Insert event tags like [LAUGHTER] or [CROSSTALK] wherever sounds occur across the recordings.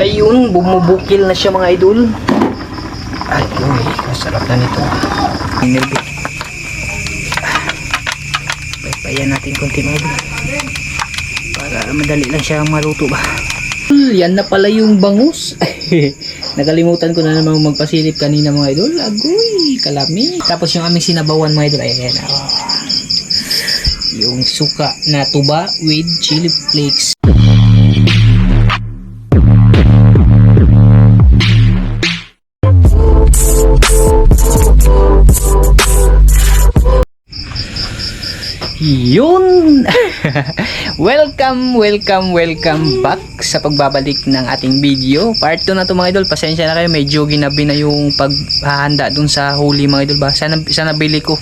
Ayun, bumubukil na siya mga idol. Ay, uy, masarap na nito. Nilbi. Paypayan natin konti mga idol. Para madali lang siya maluto ba. Yan na pala yung bangus. [LAUGHS] Nakalimutan ko na namang magpasilip kanina mga idol. Agoy, kalami. Tapos yung aming sinabawan mga idol. Ayan, oh. Yung suka na tuba with chili flakes. Yun! [LAUGHS] welcome, welcome, welcome back sa pagbabalik ng ating video. Part 2 na to mga idol. Pasensya na kayo, medyo ginabi na yung paghahanda dun sa huli mga idol ba. Sana, sana bili ko.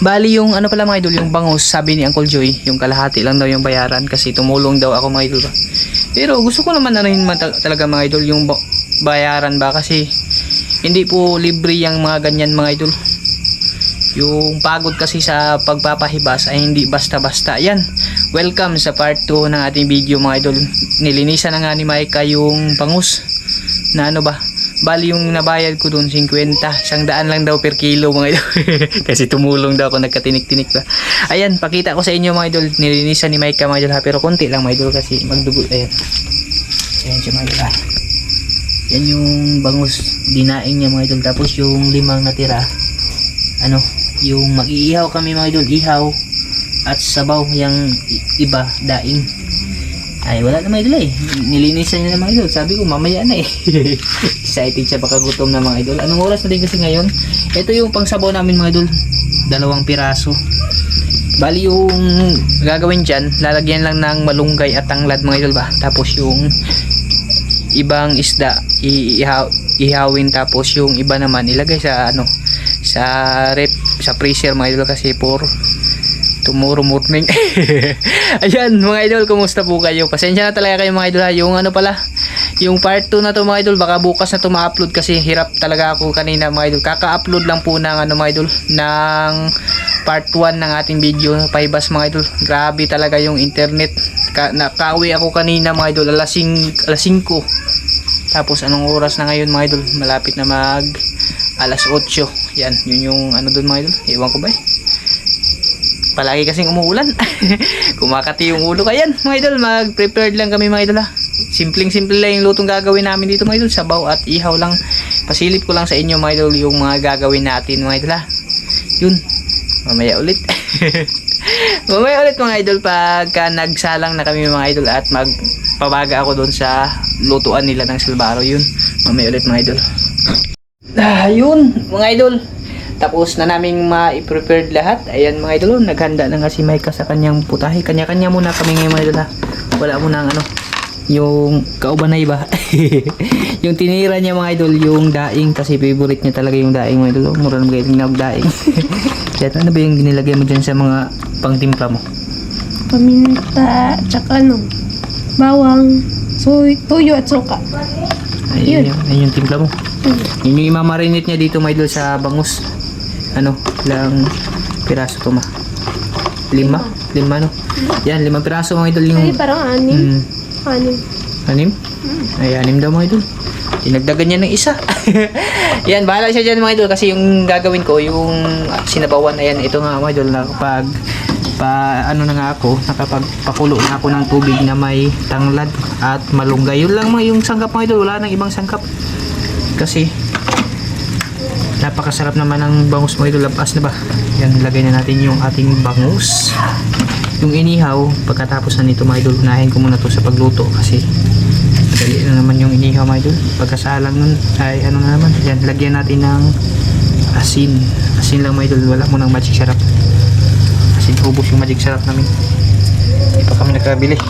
Bali yung ano pala mga idol, yung bangus, sabi ni Uncle Joy, yung kalahati lang daw yung bayaran kasi tumulong daw ako mga idol ba. Pero gusto ko naman na rin talaga mga idol yung ba- bayaran ba kasi hindi po libre yung mga ganyan mga idol. Yung pagod kasi sa pagpapahibas ay hindi basta-basta. Yan. Welcome sa part 2 ng ating video mga idol. Nilinisan na nga ni Maika yung pangus. Na ano ba? Bali yung nabayad ko dun 50. Isang daan lang daw per kilo mga idol. [LAUGHS] kasi tumulong daw ako nagkatinik-tinik ba. Ayan, pakita ko sa inyo mga idol. Nilinisan ni Maika mga idol ha. Pero konti lang mga idol kasi magdugo. Ayan. Ayan siya mga idol ha. Yan yung bangus dinaing niya mga idol. Tapos yung limang natira ano, yung mag-iihaw kami mga idol, ihaw at sabaw yung iba, daing. Ay, wala na mga idol eh. Nilinisan niya na mga idol. Sabi ko, mamaya na eh. [LAUGHS] Excited siya baka gutom na mga idol. Anong oras na din kasi ngayon? Ito yung pangsabaw namin mga idol. Dalawang piraso. Bali yung gagawin dyan, lalagyan lang ng malunggay at tanglad mga idol ba? Tapos yung ibang isda iihaw, ihawin tapos yung iba naman ilagay sa ano sa rep sa freezer mga idol kasi for tomorrow morning. [LAUGHS] Ayan mga idol kumusta po kayo? Pasensya na talaga kayo mga idol ha? Yung ano pala yung part 2 na to mga idol baka bukas na to ma-upload kasi hirap talaga ako kanina mga idol. Kaka-upload lang po ng ano mga idol ng part 1 ng ating video paibas mga idol. Grabe talaga yung internet. Ka nakauwi ako kanina mga idol alas 5 alas 5 tapos anong oras na ngayon mga idol? Malapit na mag alas 8 yan yun yung ano doon mga idol. Iwan ko ba eh palagi kasing umuulan. [LAUGHS] Kumakati yung ulo kayan mga idol mag prepared lang kami mga idol ha simpleng simple lang yung lutong gagawin namin dito mga idol. Sabaw at ihaw lang. Pasilip ko lang sa inyo mga idol yung mga gagawin natin mga idol ha yun. Mamaya ulit. [LAUGHS] Mamaya ulit mga idol pagka nagsalang na kami mga idol at magpabaga ako doon sa lutuan nila ng silbaro. Yun. Mamaya ulit mga idol ah yun mga idol. Tapos na naming ma-prepared lahat. Ayan mga idol naghanda na nga si Micah sa kanyang putahe. Kanya-kanya muna kami ngayon mga idol ha wala muna ang ano yung kaubanay ba [LAUGHS] yung tinira niya mga idol yung daing. Kasi favorite niya talaga yung daing mga idol mura na magaling na daing [LAUGHS] kaya ano ba yung ginilagay mo dyan sa mga pangtimpla mo? Paminta, tsaka ano, bawang, soy, tuyo at suka. ayun Yun. yung, ayun yung timpla mo yun yung imamarinate niya dito mga idol sa bangus ano lang piraso to ma lima lima no yan limang piraso mga idol yung Ay, parang anim. mm, Anim. Anim? Ay, anim daw mga idol. Dinagdagan niya ng isa. [LAUGHS] yan, bahala siya dyan mga idol kasi yung gagawin ko, yung sinabawan na yan, ito nga mga idol, nakapag pa ano na nga ako, nakapagpakulo na ako ng tubig na may tanglad at malunggay. Yun lang mga yung sangkap mga idol, wala nang ibang sangkap. Kasi napakasarap naman ng bangus mga idol, labas na ba? Yan, lagay na natin yung ating bangus. Yung inihaw pagkatapos na nito mga idol unahin ko muna to sa pagluto kasi madali na naman yung inihaw mga idol. Pagkasalang nun ay ano na naman yan lagyan natin ng asin. Asin lang mga idol wala mo ng magic syrup kasi ubos yung magic syrup namin. Hindi pa kami nakabili.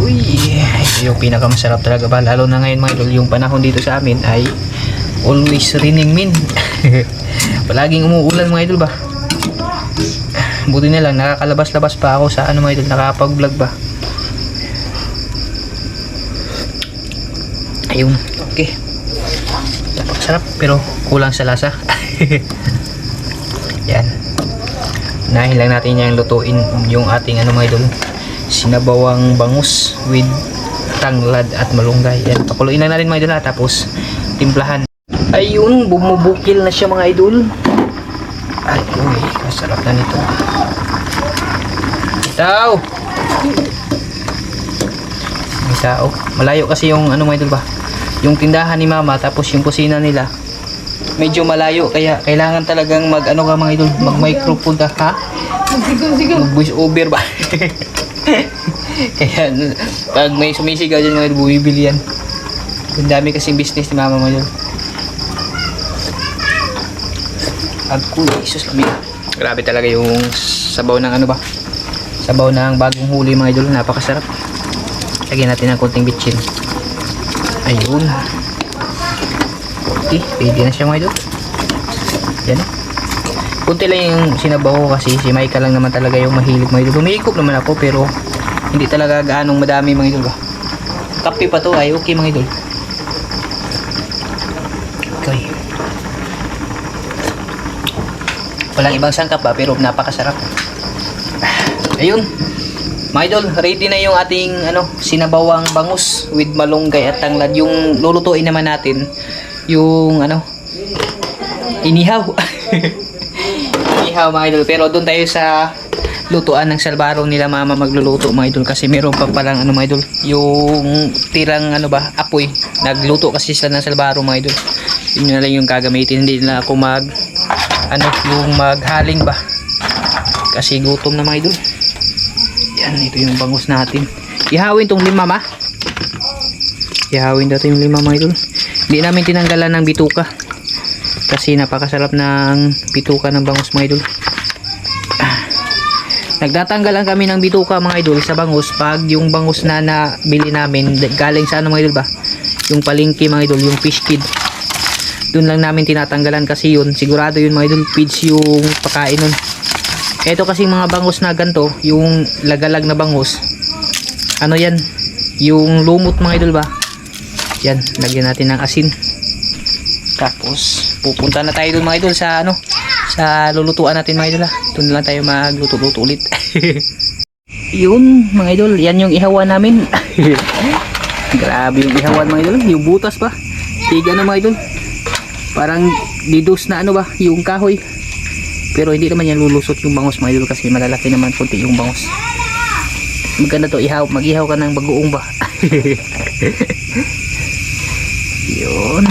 Uy! ito yung pinakamasarap talaga ba? Lalo na ngayon mga idol yung panahon dito sa amin ay always raining min. [LAUGHS] Palaging umuulan mga idol ba? Buti na lang nakakalabas-labas pa ako sa ano mga idol nakapag-vlog ba? Ayun okay. Sarap pero kulang sa lasa. [LAUGHS] Yan. Nahin lang natin yung lutuin yung ating ano mga idol sinabawang bangus with tanglad at malunggay. Yan, pakuluin na natin mga idol ha, tapos timplahan. Ayun, bumubukil na siya mga idol. Ay, uy, masarap na nito. Itaw! May tao. Malayo kasi yung ano mga idol ba? Yung tindahan ni mama tapos yung kusina nila. Medyo malayo kaya kailangan talagang mag ano ka mga idol, mag microphone ka ha? Mag voice over ba? [LAUGHS] [LAUGHS] kaya pag may sumisigaw dyan idol, bumibili yan. Ang dami kasing business ni mama mga idol. Agkuy, isus lamig. Grabe talaga yung sabaw ng ano ba? Sabaw ng bagong huli mga idol, napakasarap. Lagyan natin ng konting bitchin. Ayun. Okay, pwede na siya mga idol. Yan. Kunti lang yung sinabaw ko kasi si Micah lang naman talaga yung mahilig mga idol. Naman ako pero hindi talaga gaanong madami mga idol. Kape pa to ay okay mga idol. Okay. Walang ibang sangkap ba pero napakasarap. Ayun. Mga idol, ready na yung ating ano, sinabawang bangus with malunggay at tanglad. Yung lulutuin naman natin, yung ano, inihaw. [LAUGHS] inihaw mga idol. Pero doon tayo sa lutuan ng salbaro nila mama magluluto mga idol. Kasi meron pa palang ano mga idol yung tirang ano ba apoy. Nagluto kasi sila ng salbaro mga idol. Yun na lang yung gagamitin. Hindi na ako mag ano yung maghaling ba. Kasi gutom na mga idol. Yan ito yung bangus natin. Ihawin tong lima ma. Ihawin natin yung lima mga idol. Hindi namin tinanggalan ng bituka kasi napakasarap ng bituka ng bangus mga idol Nagtatanggalan kami ng bituka mga idol sa bangus pag yung bangus na nabili namin galing sa ano mga idol ba? Yung palengke mga idol, yung fish kid. Doon lang namin tinatanggalan kasi yun, sigurado yun mga idol, feeds yung pakain nun. Ito kasi mga bangus na ganto, yung lagalag na bangus. Ano yan? Yung lumot mga idol ba? Yan, lagyan natin ng asin. Tapos, pupunta na tayo doon mga idol sa ano, sa lulutuan natin mga idol ha. Doon na lang tayo magluto-luto ulit. [LAUGHS] Yun mga idol, yan yung ihawan namin. [LAUGHS] Grabe yung ihawan mga idol, yung butas pa. Tiga na mga idol. Parang didus na ano ba, yung kahoy. Pero hindi naman yan lulusot yung bangus mga idol kasi malalaki naman konti yung bangus. Maganda to ihaw, mag-ihaw ka ng bagoong ba. [LAUGHS] Yun.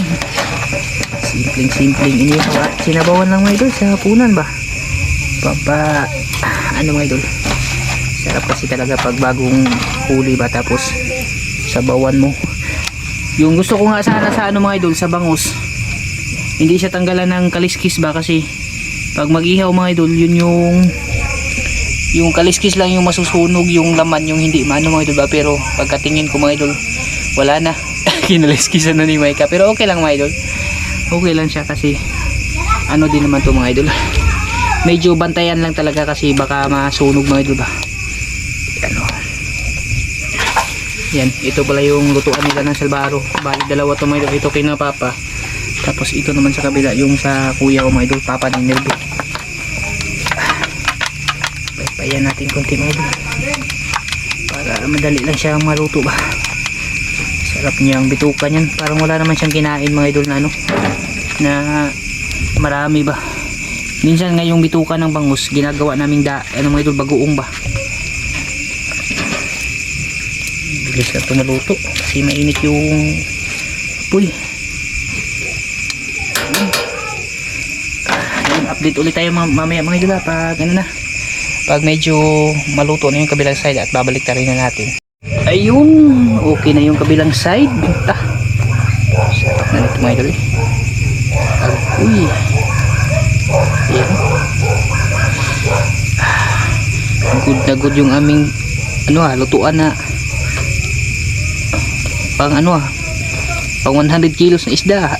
Simpleng simpleng inihaw at sinabawan lang mga idol sa hapunan ba. Papa, ano mga idol. Sarap kasi talaga pag bagong huli ba tapos sabawan mo. Yung gusto ko nga sana sa ano mga idol sa bangus. Hindi siya tanggalan ng kaliskis ba kasi pag mag-ihaw mga idol yun yung yung kaliskis lang yung masusunog yung laman yung hindi maano mga idol ba pero pagkatingin ko mga idol wala na [LAUGHS] kinaliskisan na ni Maika pero okay lang mga idol okay lang siya kasi ano din naman to mga idol medyo bantayan lang talaga kasi baka masunog mga idol ba yan o yan ito pala yung lutuan nila ng salbaro bali dalawa to mga idol ito kay na papa tapos ito naman sa kabila yung sa kuya ko mga idol papa ni Nelby Payan natin konti mga idol. Para madali lang siya maluto ba. Sarap niya ang bituka niyan. Parang wala naman siyang kinain mga idol na ano. Na marami ba. Minsan nga yung bituka ng bangus ginagawa naming da, ano mga idol bagoong ba. Bilis na tumaluto kasi mainit yung puy. Ayun, update ulit tayo mam- mamaya mga idol pag ano na pag medyo maluto na yung kabilang side at babalik rin na natin ayun okay na yung kabilang side binta sarap na nito mga idol eh uy. Ayan. Good na good yung aming ano ah lutuan na. Pang ano ah pang 100 kilos na isda. [LAUGHS]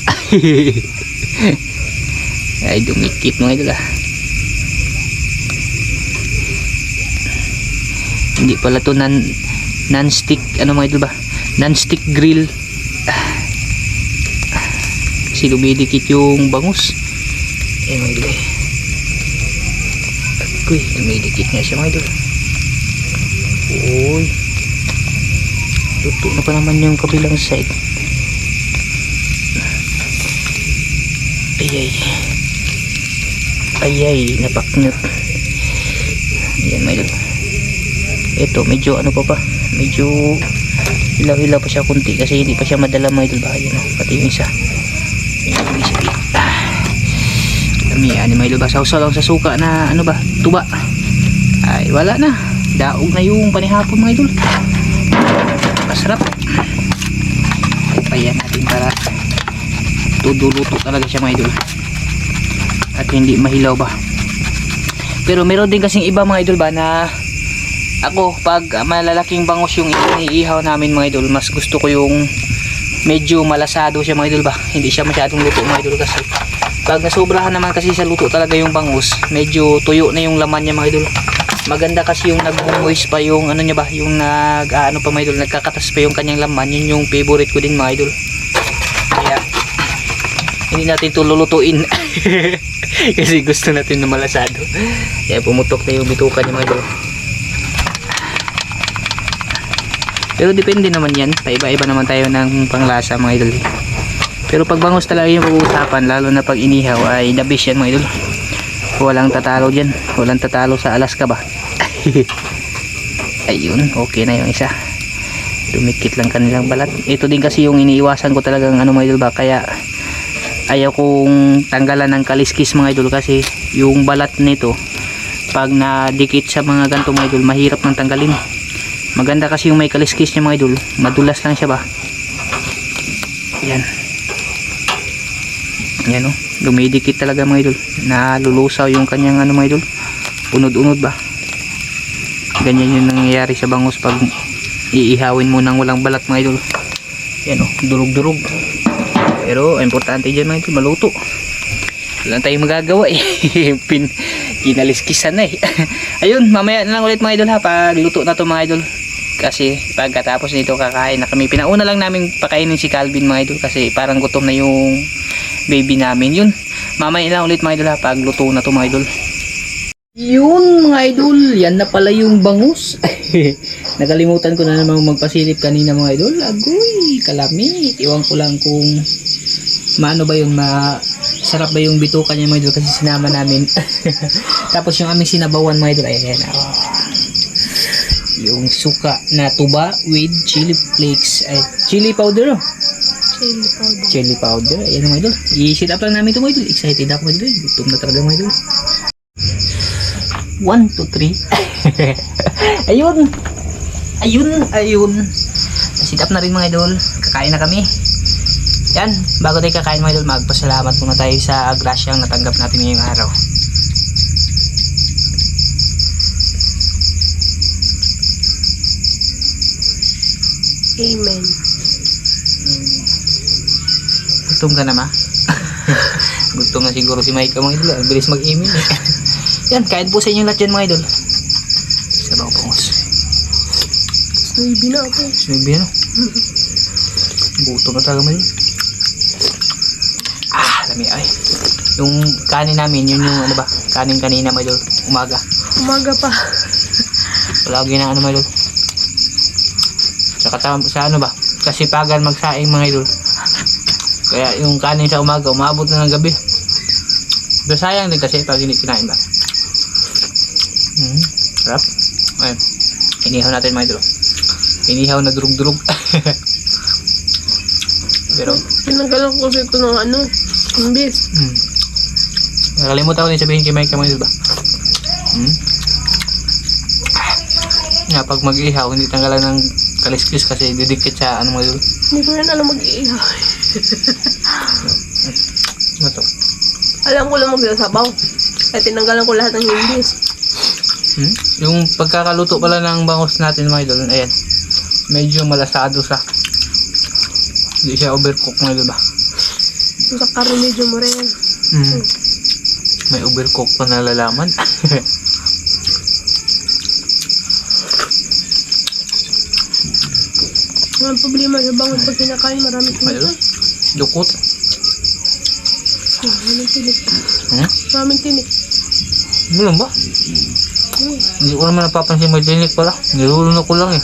Ay dumikit mga idol ah. Hindi pala to non non-stick ano mga idol ba? Non-stick grill kasi lumidikit yung bangus eh mga idol eh Uy, lumidikit nga siya mga idol Uy. Luto na pa naman yung kabilang side. Ayay. Ayay, napaknut. Ayan, may Ito, medyo ano pa pa. Medyo ilaw-ilaw pa siya kunti kasi hindi pa siya madala mga idol ba. Ayan, pati yung isa. Dami, ano idol ba. Sausaw lang sa suka na ano ba, tuba. Ay, wala na. Daog na yung panihapon mga idol. Masarap. Payan natin para tuduluto talaga siya mga idol. At hindi mahilaw ba. Pero meron din kasing iba mga idol ba na ako pag malalaking bangus yung iniihaw namin mga idol, mas gusto ko yung medyo malasado siya mga idol ba. Hindi siya masyadong luto mga idol kasi pag nasobrahan naman kasi sa luto talaga yung bangus, medyo tuyo na yung laman niya mga idol. Maganda kasi yung nag-moist pa yung ano niya ba, yung nag ah, ano pa mga idol, nagkakatas pa yung kanyang laman. Yun yung favorite ko din mga idol. Kaya hindi natin ito lulutuin. [LAUGHS] kasi gusto natin na malasado. Kaya pumutok na yung bituka niya mga idol. Pero depende naman yan. Paiba-iba naman tayo ng panglasa mga idol. Pero pag bangus talaga yung pag-uusapan, lalo na pag inihaw, ay the best yan mga idol. Walang tatalo dyan. Walang tatalo sa Alaska ba? [LAUGHS] Ayun, okay na yung isa. Dumikit lang kanilang balat. Ito din kasi yung iniiwasan ko talagang ano mga idol ba. Kaya ayaw kong tanggalan ng kaliskis mga idol kasi yung balat nito pag nadikit sa mga ganito mga idol, mahirap nang tanggalin. Maganda kasi yung may kaliskis niya mga idol. Madulas lang siya ba? Yan. Yan o. Dumidikit talaga mga idol. Nalulusaw yung kanyang ano mga idol. Unod-unod ba? Ganyan yung nangyayari sa bangus pag iihawin mo ng walang balat mga idol. Yan o. Durug-durug. Pero importante dyan mga idol. Maluto. Wala tayong magagawa eh. [LAUGHS] Pin, kinaliskisan na eh. [LAUGHS] Ayun, mamaya na lang ulit mga idol ha. Pag luto na to mga idol. Kasi pagkatapos nito kakain na kami. Pinauna lang namin pakainin si Calvin mga idol. Kasi parang gutom na yung baby namin. Yun, mamaya na ulit mga idol ha. Pag na to mga idol. Yun mga idol, yan na pala yung bangus. [LAUGHS] Nakalimutan ko na namang magpasilip kanina mga idol. Agoy, kalamit. Iwan ko lang kung maano ba yun, masarap ba yung bituka niya mga idol kasi sinama namin. [LAUGHS] Tapos yung aming sinabawan mga idol, ayan. oh. Yung suka na tuba with chili flakes, ay, chili powder oh. Chili powder. Chili powder, ayan mga idol. I-sit up lang namin ito mga idol. Excited ako mga idol. Gutom na talaga mga idol. 1, 2, 3. ayun. Ayun, ayun. Sit up na rin mga idol. Kakain na kami. Yan, bago tayo kakain mga idol, magpasalamat muna tayo sa grasyang natanggap natin ngayong araw. Amen. Gutom ka na ma? [LAUGHS] Gutom na siguro si Mike mga idol. Ang bilis mag-email eh. [LAUGHS] Yan, kain po sa inyo lahat yan mga idol. Sabaw pangos. Snuibi na ako. Sinabi ano? [LAUGHS] Gutom na talaga mga idol. Lami ay. Yung kanin namin, yun yung ano ba? Kanin kanina mga idol. Umaga. Umaga pa. Palagi na ano mga idol. Sa, ano ba? Kasipagan magsaing mga idol. Kaya yung kanin sa umaga, umabot na ng gabi. Pero sayang din kasi pag hindi kinain ba. Hmm, sarap. Ayun. Inihaw natin mga idol. Inihaw na durug-durug. [LAUGHS] Pero, Tinanggalan ko kasi ito ng ano. Imbis. hmm. Nakalimutan ko din sabihin kay Mike idol ba? Hmm? Nga, pag mag-ihaw, hindi tanggalan ng kaliskis kasi didikit sa ano mga idol. Hindi ko rin alam mag-iihaw. [LAUGHS] Ano to? Alam ko lang magsasabaw. Kaya tinanggalan ko lahat ng imbis. Hmm? Yung pagkakaluto pala ng bangus natin mga idol, ayan. Medyo malasado sa. Hindi siya overcook mga idol ba? Yung sa karo medyo morena. Hmm. May overcook pa na lalaman. [LAUGHS] Ang problema sa bangon pag kinakain marami tinik. dukot. Maraming tinik. Hmm? Maraming tinik. Ano lang ba? Hindi ko naman napapansin may tinik pala. Nilulunok ko lang eh. [LAUGHS]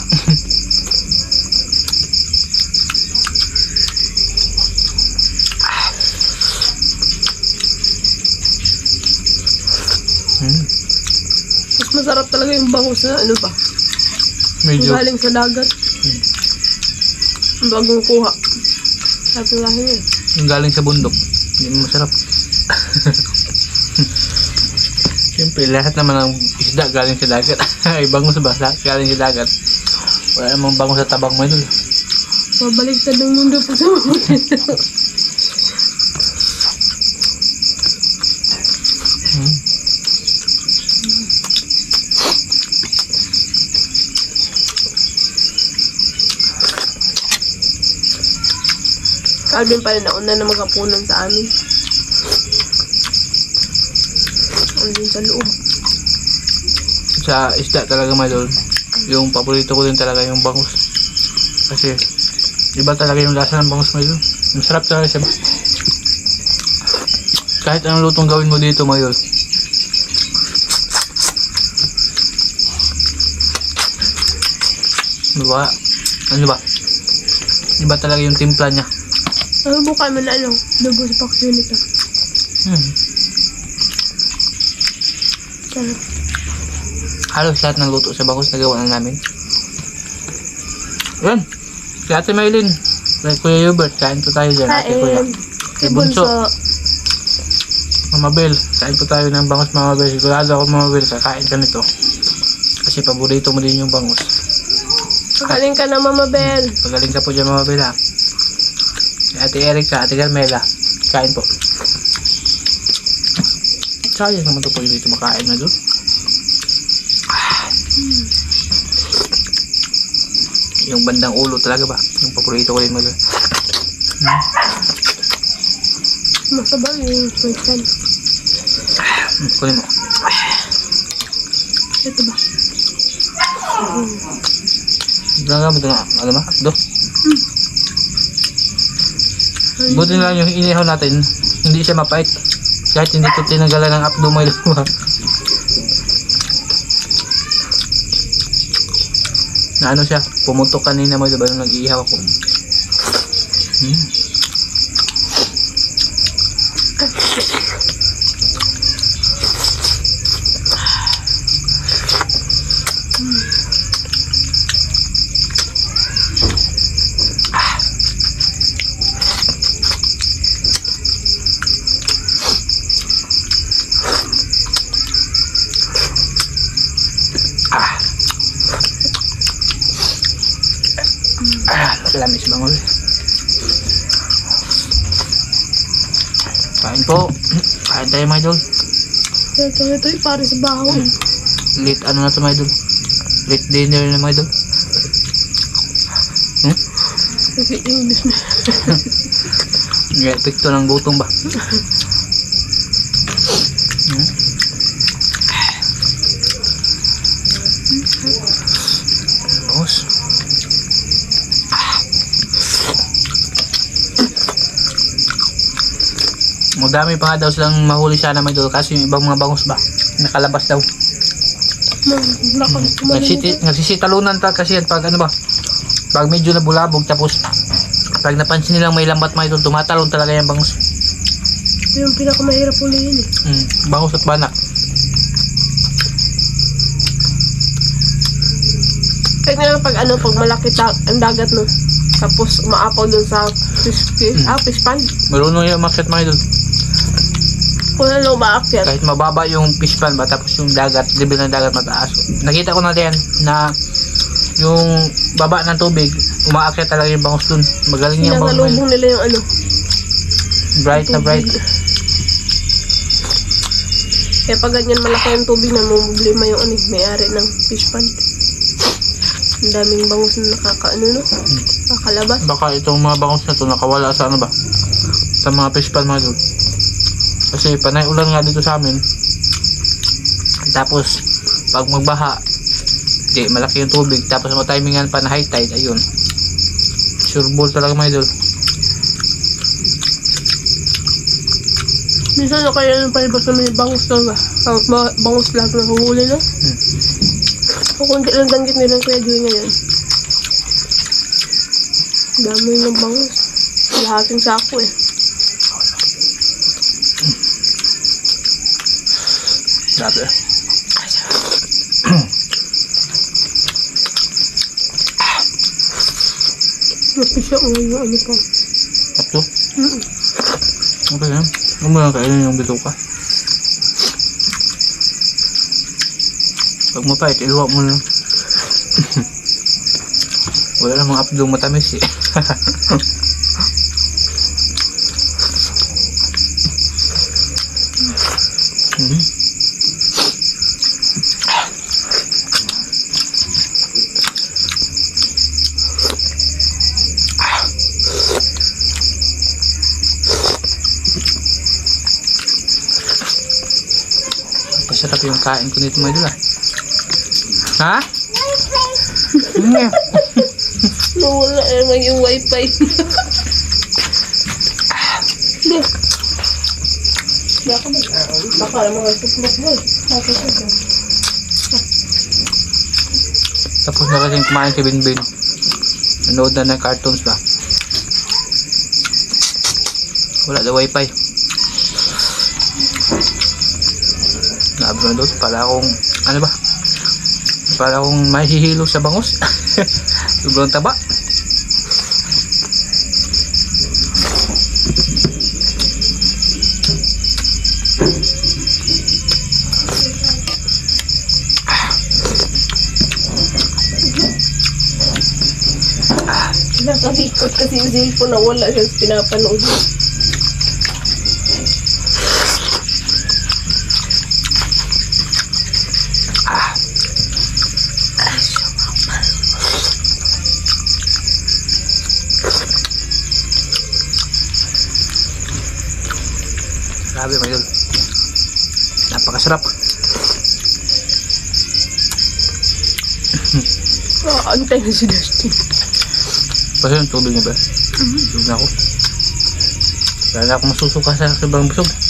hmm, Mas masarap talaga yung bangus na ano ba? medyo Galing sa dagat. Ang bagong kuha. Sarap ng lahi niya. yung galing sa bundok. Hindi mo masarap. [LAUGHS] Siyempre, lahat naman ng isda galing sa dagat. [LAUGHS] Ay, bangus ba? Lahat galing sa dagat. Wala namang bangus sa tabang mo idol. Mabaligtad ng mundo po sa mga [LAUGHS] Calvin pa rin nauna na magapunan sa amin. Andun sa loob. Sa isda talaga mga idol. Yung paborito ko din talaga yung bangus. Kasi, iba talaga yung lasa ng bangus mga idol. Masarap talaga siya? Kahit anong lutong gawin mo dito mga idol. Diba? Ano ba? Iba talaga yung timpla niya. Nabubukan mo na ano, dugo sa paksyon nito. Hmm. Sarap. Halos lahat ng luto sa bangus nagawa na namin. Yan. Si Ate Maylin. Kay Kuya Hubert. Kain po tayo dyan. Ate Kuya. Si Bunso. Mama Bel. Kain po tayo ng bangus Mama Bel. Sigurado ako Mama Bel. Kakain ka nito. Kasi paborito mo din yung bangus. Kakaling ka na, Mama Bel. Pagaling ka po dyan Mama Bel ha. Si Ate Erika. Ate Carmela. Kain po. Sayang naman to po yung dito makain na doon. Yung bandang ulo talaga ba? Yung paborito ko din mo doon. Hmm. Masabang yung question. Hmm, kunin mo. Ito ba? Gagamit na, ano ba? Do. Buti na lang yung inihaw natin, hindi siya mapait. Kahit hindi ko tinanggalan ng abdo may luha. na ano siya, pumutok kanina mo diba nung nag-iihaw ako. Hmm. Ah. Ah, lamis bangol. Kain po. Kain tayo mga idol. Ito, ito yung pare sa. Hmm. Late ano na to mga idol. Late dinner na mga idol. Hmm? Kasi English [LAUGHS] na. Ng gutom ba? [LAUGHS] Hmm? Madami pa nga daw silang mahuli sana may idol kasi yung ibang mga bangus ba nakalabas daw. Nagsiti, nagsisitalunan ta kasi yan pag ano ba pag medyo nabulabog tapos pag napansin nilang may lambat mga idol tumatalon talaga yung bangus. Yung pinakamahirap ulihin eh. Mm, bangus at banak. Kahit nga pag ano, pag malaki ta- ang dagat no. Tapos umaapaw dun sa fish, fish, Hmm. ah, fish pond. Marunong yung umakyat mga idol. Kung ano umaakyat. Kahit mababa yung fish pan ba tapos yung dagat, level ng dagat mataas. Nakita ko na din na yung baba ng tubig, umaakyat talaga yung bangus dun. Magaling yung bangus. Sinasalubong nila yung ano. Bright na bright. Kaya pag ganyan malaki ang tubig na problema yung ano, may-ari ng fish pond. Ang daming bangus na nakakaano no? Nakakalabas. Baka itong mga bangus na to nakawala sa ano ba? Sa mga fish pan mga idol. Kasi panay ulan nga dito sa amin. Tapos pag magbaha, di malaki yung tubig. Tapos matimingan pa na high tide, ayun. Sure ball talaga mga idol. Minsan na kaya ng palibas na may bangus na ba? Ang ba- bangus lahat na huhuli na. Hmm. Kung kunti lang danggit nilang Kuya Joy ngayon. Dami ng bangus. Lahating sako eh. Grabe. Napisya ko yung ano pa. Ito? Mm. Okay lang. Huwag mo kainin yung bituka. Pag mapait, iluwa mo lang. [LAUGHS] Wala namang apdong matamis eh. [LAUGHS] Pasarap yung kain ko nito mga idol ah. Ha? Nawala naman yung wifi. Hindi. Baka mag... Baka naman mo eh. Baka siya. Tapos na kasing kumain si Binbin. Nanood na ng cartoons ba? Wala na wifi. Doon. Para akong, ano ba? Para akong mahihilo sa bangus. [LAUGHS] Sobrang taba. Nakabikot kasi yung cellphone na wala siya pinapanood. Grabe mga idol. Napakasarap. Nakakaantay na si Dustin. Kasi yung tubig niya ba? Tubig na ako. Wala na akong masusuka sa sobrang busog.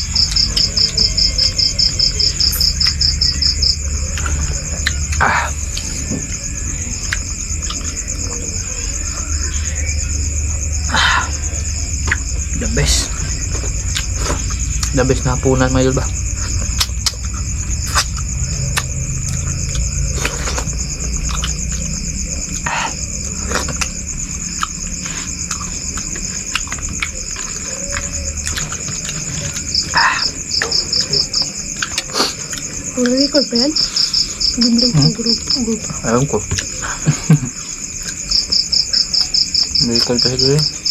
Best na hapunan mga idol ba? Record pa yan? Bibling Hmm? group. group. Ayaw ko. Miracle pa siguro yun.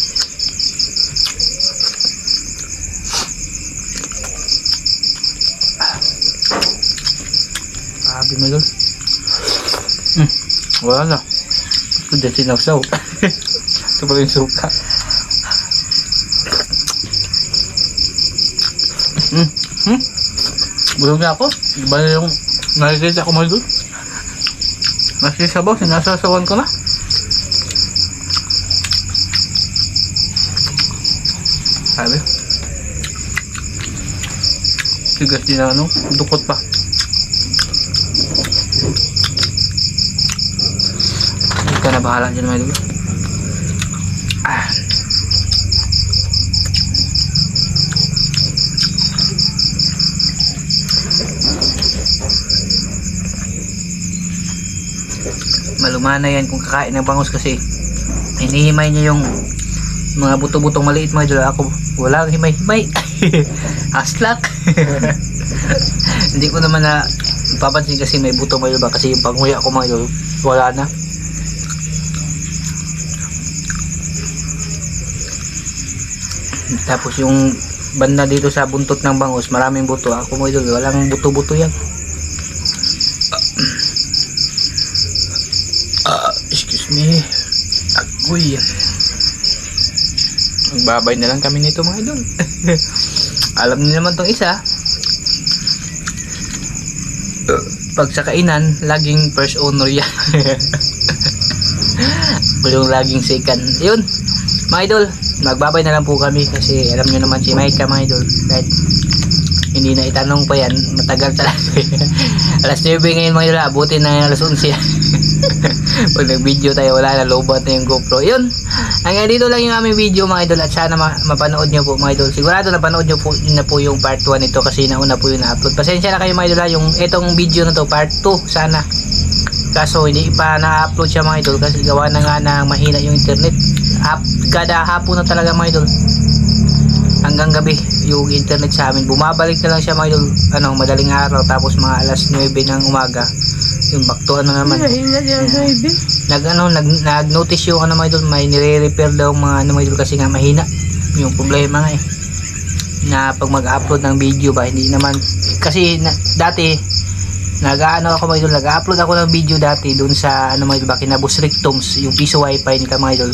Mo doon. Hmm. Wala na. Hindi sinawsaw. [LAUGHS] Ito pala yung suka. Hmm. Hmm. Bulog na ako. Iba na yung nakikita ko mo doon. Maski sabaw, sinasasawan ko na. Sabi. Tigas din ang ano, dukot pa. Hindi ka na bahala dyan mga dulo. Ah. malumana yan kung kakain ng bangus kasi hinihimay niya yung mga buto-butong maliit mga idol ako walang himay-himay [LAUGHS] aslak [LAUGHS] hindi ko naman na papansin kasi may buto mga idol kasi yung panguya ko mga idol wala na tapos yung banda dito sa buntot ng bangus maraming buto ako mga idol walang buto-buto yan Ah, excuse me. Agoy. Magbabay na lang kami nito mga idol. [LAUGHS] Alam niyo naman tong isa. Pag sa kainan, laging first owner yan. [LAUGHS] Yung laging second. Yun. Mga idol, magbabay na lang po kami kasi alam niyo naman si Maika mga idol. Kahit hindi na itanong pa yan matagal talaga. [LAUGHS] Alas 9 ngayon mga idol abutin na alas 11 [LAUGHS] pag nag video tayo wala na lobat na yung GoPro. Yun hanggang dito lang yung aming video mga idol at sana ma- mapanood nyo po mga idol. Sigurado napanood nyo po na po yung part 1 nito kasi nauna po yung na-upload. Pasensya na kayo mga idol ha, yung itong video na to part 2 sana. Kaso hindi pa na-upload siya mga idol kasi gawa na nga na mahina yung internet Up, kada hapon na talaga mga idol. Hanggang gabi yung internet sa amin. Bumabalik na lang siya mga idol. Ano madaling araw tapos mga alas 9 ng umaga. Yung baktuan na naman. Hinga niya sa ibi. nag ano nag nag-notice yung ano mga idol may nire-repair daw mga ano mga idol kasi nga mahina. Yung problema nga eh. Na pag mag-upload ng video ba hindi naman. Kasi na, dati nag-ano ako mga idol nag-upload ako ng video dati doon sa ano mga idol ba kinabus rectums yung piso wifi nila mga idol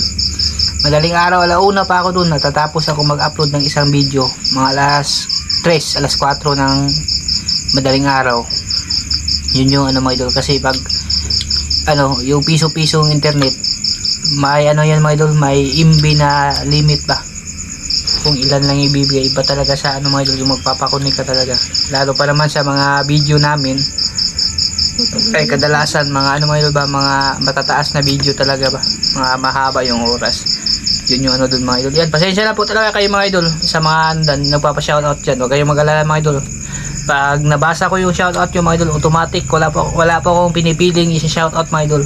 madaling araw alauna pa ako doon natatapos ako mag-upload ng isang video. Mga alas 3 alas 4 ng madaling araw. Yun yung ano mga idol. Kasi pag ano yung piso-pisong internet may ano yan mga idol may MB na limit ba? Kung ilan lang ibibigay iba talaga sa ano mga idol yung magpapakunik ka talaga. Lalo pa naman sa mga video namin. Ay kadalasan mga ano mga idol ba mga matataas na video talaga ba? Mga mahaba yung oras yun yung ano dun mga idol. Yan pasensya na po talaga kayo mga idol sa mga andan. Nagpapa-shoutout dyan. Huwag kayong mag-alala mga idol. Pag nabasa ko yung shoutout yung mga idol automatic wala po wala po akong pinipiling i-shoutout mga idol.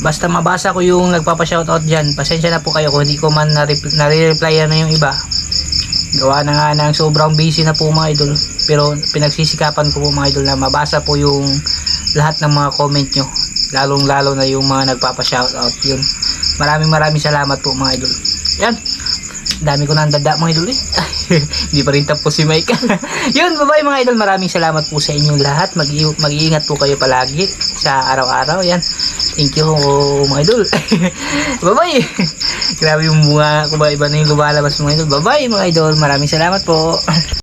Basta mabasa ko yung nagpapa-shoutout dyan. Pasensya na po kayo kung hindi ko man na-reply nare-reply na yung iba. Gawa na nga ng sobrang busy na po mga idol. Pero pinagsisikapan ko po mga idol na mabasa po yung lahat ng mga comment nyo. Lalong lalo na yung mga nagpapa-shoutout. Yun maraming maraming salamat po mga idol. Yan. Dami ko na ang dada mga idol eh. [LAUGHS] Hindi pa rin tapos si Mike. [LAUGHS] Yun bye bye mga idol. Maraming salamat po sa inyong lahat. Mag mag-iingat po kayo palagi sa araw-araw. Yan. Thank you mga idol. [LAUGHS] Bye bye grabe yung bunga ko ba iba na yung lumalabas mga idol. Bye bye mga idol. Maraming salamat po